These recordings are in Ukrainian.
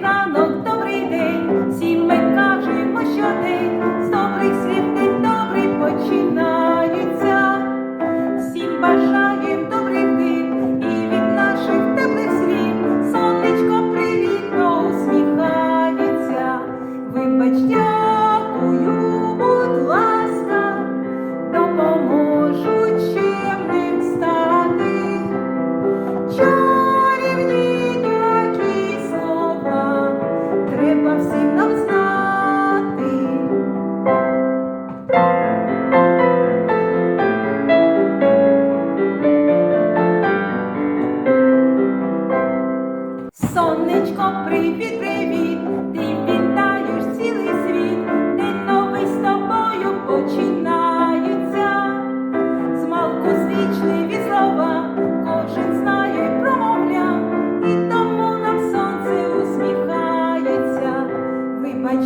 down the треба всім нам знати. Сонечко, привіт, привіт.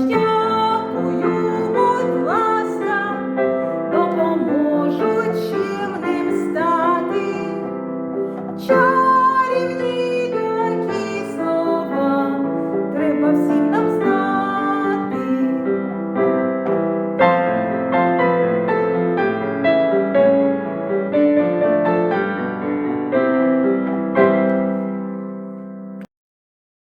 дякую.